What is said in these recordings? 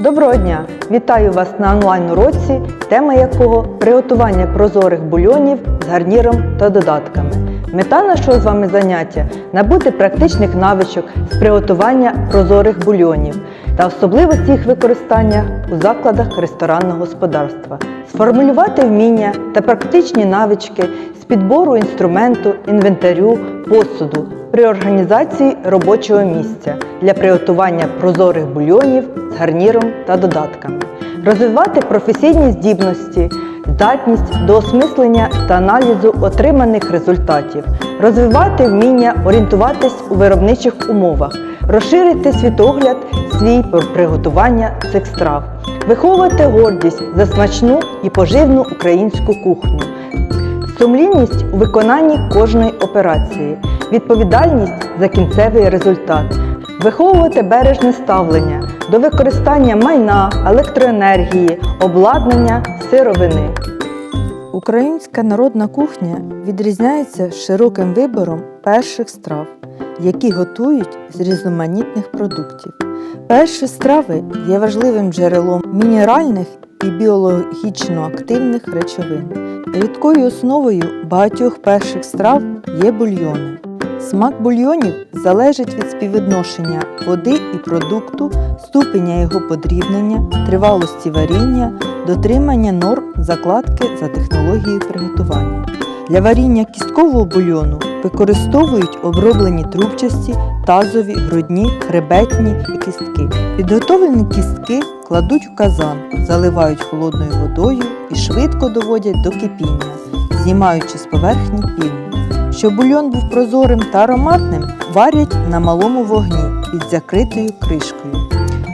Доброго дня! Вітаю вас на онлайн-уроці, тема якого приготування прозорих бульйонів з гарніром та додатками. Мета нашого з вами заняття набути практичних навичок з приготування прозорих бульйонів та особливості їх використання у закладах ресторанного господарства, сформулювати вміння та практичні навички з підбору інструменту, інвентарю, посуду при організації робочого місця для приготування прозорих бульйонів з гарніром та додатками, розвивати професійні здібності, здатність до осмислення та аналізу отриманих результатів, розвивати вміння орієнтуватись у виробничих умовах, розширити світогляд свій приготування цих страв, виховувати гордість за смачну і поживну українську кухню. Сумлінність у виконанні кожної операції, відповідальність за кінцевий результат, виховувати бережне ставлення до використання майна, електроенергії, обладнання, сировини. Українська народна кухня відрізняється широким вибором перших страв, які готують з різноманітних продуктів. Перші страви є важливим джерелом мінеральних і біологічно активних речовин. Рідкою основою багатьох перших страв є бульйони. Смак бульйонів залежить від співвідношення води і продукту, ступеня його подрібнення, тривалості варіння, дотримання норм закладки за технологією приготування. Для варіння кісткового бульйону використовують оброблені трубчасті, тазові, грудні, хребетні кістки. Підготовлені кістки кладуть у казан, заливають холодною водою і швидко доводять до кипіння, знімаючи з поверхні піну. Щоб бульйон був прозорим та ароматним, варять на малому вогні під закритою кришкою.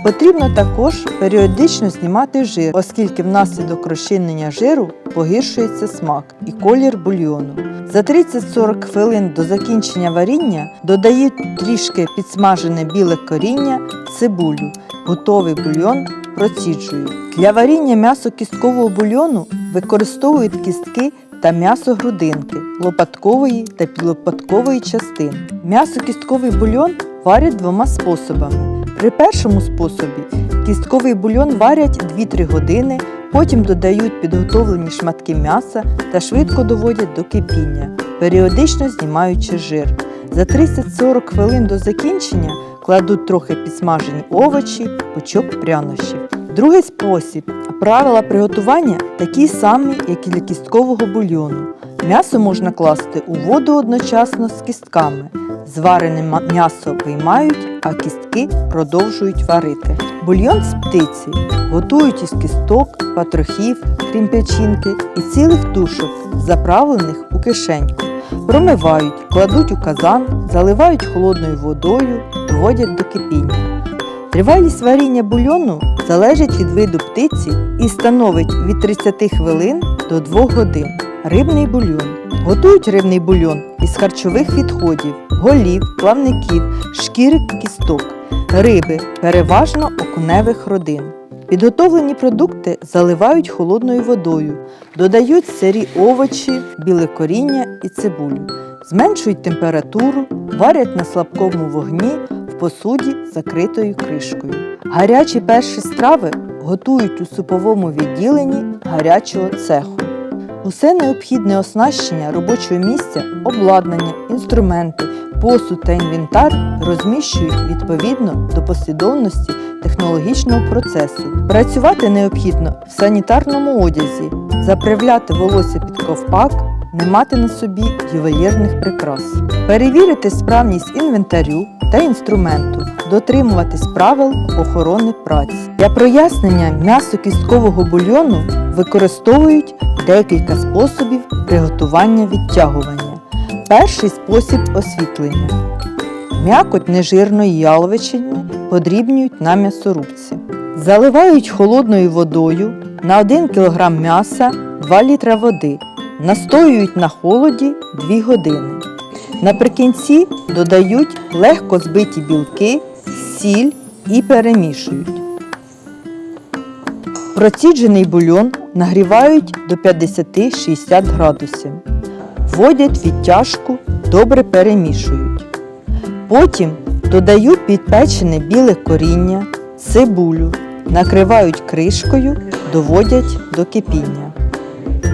Потрібно також періодично знімати жир, оскільки внаслідок розчинення жиру погіршується смак і колір бульйону. За 30-40 хвилин до закінчення варіння додають трішки підсмажене біле коріння, цибулю. Готовий бульйон проціджують. Для варіння м'ясо кісткового бульйону використовують кістки та м'ясо грудинки, лопаткової та підлопаткової частин. М'ясо кістковий бульйон варять двома способами. При першому способі кістковий бульйон варять 2-3 години, потім додають підготовлені шматки м'яса та швидко доводять до кипіння, періодично знімаючи жир. За 30-40 хвилин до закінчення кладуть трохи підсмажені овочі, пучок прянощів. Другий спосіб. Правила приготування такі самі, як і для кісткового бульйону. М'ясо можна класти у воду одночасно з кістками. Зварене м'ясо виймають, а кістки продовжують варити. Бульйон з птиці готують із кісток, патрохів, крім печінки і цілих тушок, заправлених у кишеньку. Промивають, кладуть у казан, заливають холодною водою, доводять до кипіння. Тривалість варіння бульйону залежить від виду птиці і становить від 30 хвилин до 2 годин. Рибний бульйон. Готують рибний бульйон із харчових відходів, голів, плавників, шкіри кісток, риби, переважно окуневих родин. Підготовлені продукти заливають холодною водою, додають сирі овочі, біле коріння і цибулю, зменшують температуру, варять на слабкому вогні посуді закритою кришкою. Гарячі перші страви готують у суповому відділенні гарячого цеху. Усе необхідне оснащення робочого місця, обладнання, інструменти, посуд та інвентар розміщують відповідно до послідовності технологічного процесу. Працювати необхідно в санітарному одязі, заправляти волосся під ковпак, не мати на собі ювелірних прикрас, перевірити справність інвентарю та інструменту, дотримуватись правил охорони праці. Для прояснення м'ясо кісткового бульйону використовують декілька способів приготування відтягування. Перший спосіб освітлення. М'якоть нежирної яловичини подрібнюють на м'ясорубці. Заливають холодною водою на 1 кг м'яса 2 літра води. Настоюють на холоді 2 години. Наприкінці додають легко збиті білки, сіль і перемішують. Проціджений бульйон нагрівають до 50-60 градусів. Вводять відтяжку, добре перемішують. Потім додають підпечене біле коріння, цибулю, накривають кришкою, доводять до кипіння.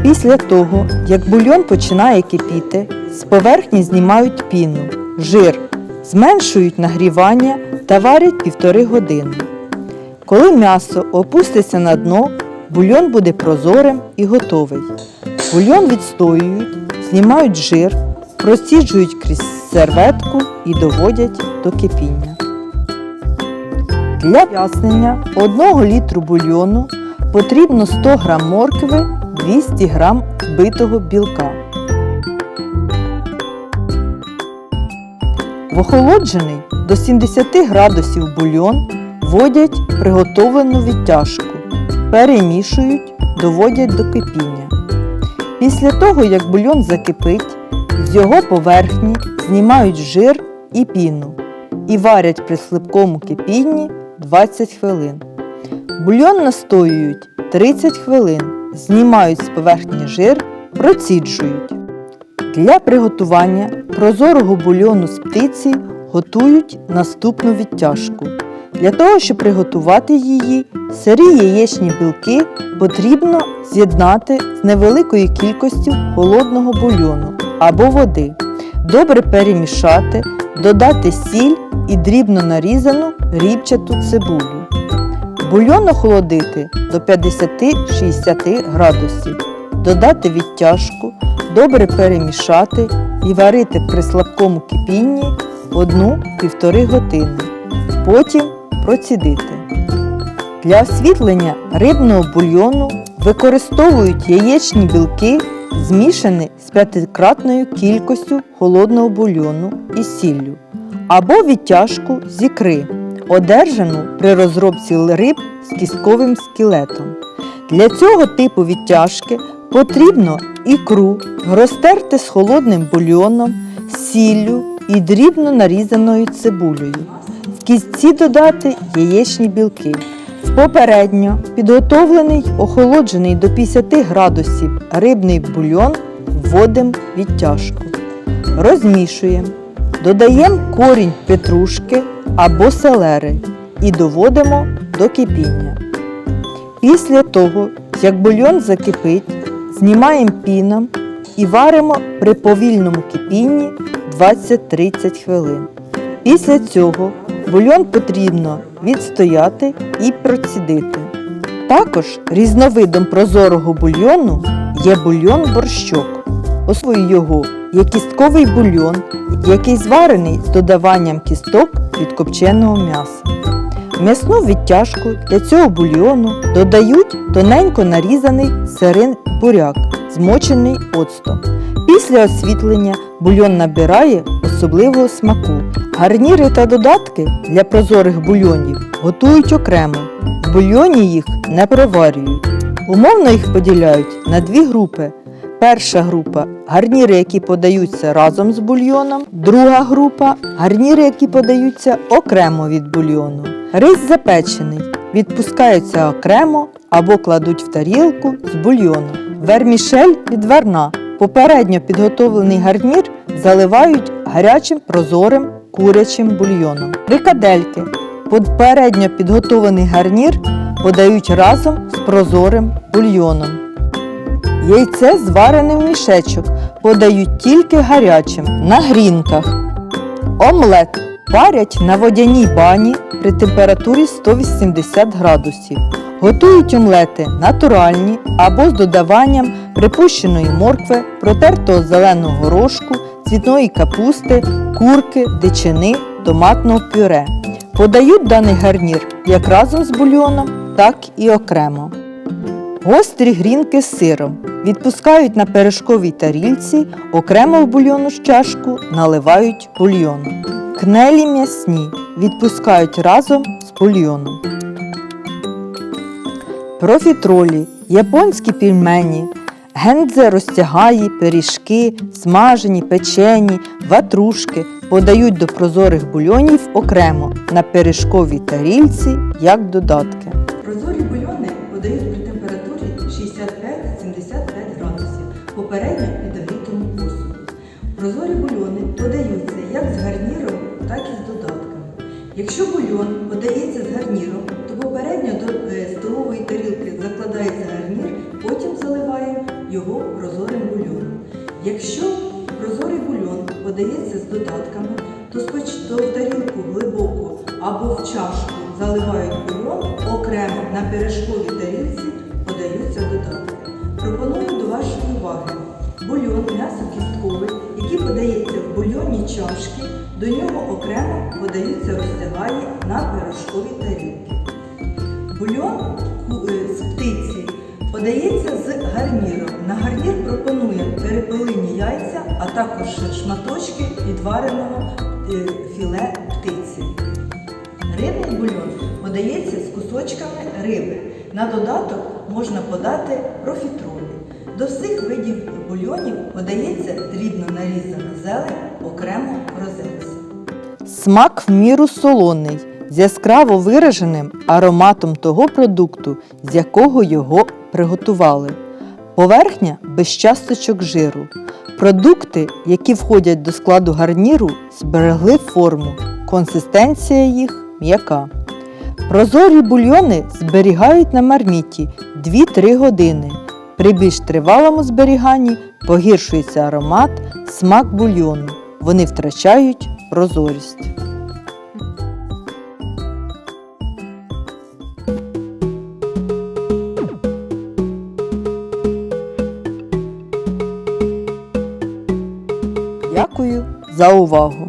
Після того, як бульйон починає кипіти, з поверхні знімають піну, жир, зменшують нагрівання та варять півтори години. Коли м'ясо опуститься на дно, бульйон буде прозорим і готовий. Бульйон відстоюють, знімають жир, просіджують крізь серветку і доводять до кипіння. Для пояснення 1 літру бульйону потрібно 100 г моркви, 200 г збитого білка. В охолоджений до 70 градусів бульйон вводять приготовлену відтяжку, перемішують, доводять до кипіння. Після того, як бульйон закипить, з його поверхні знімають жир і піну і варять при слабкому кипінні 20 хвилин. Бульйон настоюють 30 хвилин, знімають з поверхні жир, проціджують. Для приготування прозорого бульйону з птиці готують наступну відтяжку. Для того, щоб приготувати її, сирі яєчні білки потрібно з'єднати з невеликою кількістю холодного бульйону або води. Добре перемішати, додати сіль і дрібно нарізану рібчату цибулю. Бульйон охолодити до 50-60 градусів, додати відтяжку, добре перемішати і варити при слабкому кипінні 1-1,5 години. Потім процідити. Для освітлення рибного бульйону використовують яєчні білки, змішані з п'ятикратною кількістю холодного бульйону і сіллю, або відтяжку з ікри, одержану при розробці риб з кістковим скелетом. Для цього типу відтяжки потрібно ікру розтерти з холодним бульйоном, сіллю і дрібно нарізаною цибулею. В кістці додати яєчні білки. Попередньо підготовлений охолоджений до 50 градусів рибний бульйон вводимо відтяжку. Розмішуємо. Додаємо корінь петрушки або селери і доводимо до кипіння. Після того, як бульйон закипить, знімаємо піном і варимо при повільному кипінні 20-30 хвилин. Після цього бульйон потрібно відстояти і процідити. Також різновидом прозорого бульйону є бульйон борщок. Основою його є кістковий бульйон, який зварений з додаванням кісток від копченого м'яса. М'ясну відтяжку для цього бульйону додають тоненько нарізаний сирин буряк, змочений оцтом. Після освітлення бульйон набирає особливого смаку. Гарніри та додатки для прозорих бульйонів готують окремо. В бульйоні їх не приварюють. Умовно їх поділяють на дві групи. Перша група гарніри, які подаються разом з бульйоном. Друга група гарніри, які подаються окремо від бульйону. Рис запечений, відпускаються окремо або кладуть в тарілку з бульйоном. Вермішель відварна. Попередньо підготовлений гарнір заливають гарячим прозорим курячим бульйоном. Фрикадельки. Попередньо підготовлений гарнір подають разом з прозорим бульйоном. Яйце зварене в мішечок подають тільки гарячим на грінках. Омлет варять на водяній бані при температурі 180 градусів. Готують омлети натуральні або з додаванням припущеної моркви, протертого зеленого горошку, цвітної капусти, курки, дичини, томатного пюре. Подають даний гарнір як разом з бульйоном, так і окремо. Гострі грінки з сиром відпускають на пиріжковій тарільці, окремо в бульйону з чашку наливають бульйон. Кнелі м'ясні відпускають разом з бульйоном. Профітролі, японські пельмені, гендзе розтягаї, пиріжки, смажені, печені, ватрушки подають до прозорих бульйонів окремо на пиріжковій тарільці як додатки. Прозорі бульйони подаються як з гарніром, так і з додатками. Якщо бульйон подається з гарніром, то попередньо до е, столової тарілки закладається гарнір, потім заливаємо його прозорим бульйоном. Якщо прозорий бульйон подається з додатками, то споч- то в тарілку глибоко або в чашку заливають бульйон, окремо на пиріжковій тарілці подаються додатки. Пропоную до вашої уваги бульйон м'ясо кістковий, бульйонні чашки, до нього окремо подаються розтягаї на пирожкові тарілки. Бульйон ку- е, з птиці подається з гарніром. На гарнір пропонує перепелині яйця, а також шматочки відвареного е, філе птиці. Рибний бульйон подається з кусочками риби. На додаток можна подати профітролі. До всіх видів бульйонів подається дрібно нарізана зелень окремо в. Смак в міру солоний, з яскраво вираженим ароматом того продукту, з якого його приготували. Поверхня без часточок жиру. Продукти, які входять до складу гарніру, зберегли форму, консистенція їх м'яка. Прозорі бульйони зберігають на марміті 2-3 години. При більш тривалому зберіганні погіршується аромат, смак бульйону. Вони втрачають прозорість. Дякую за увагу!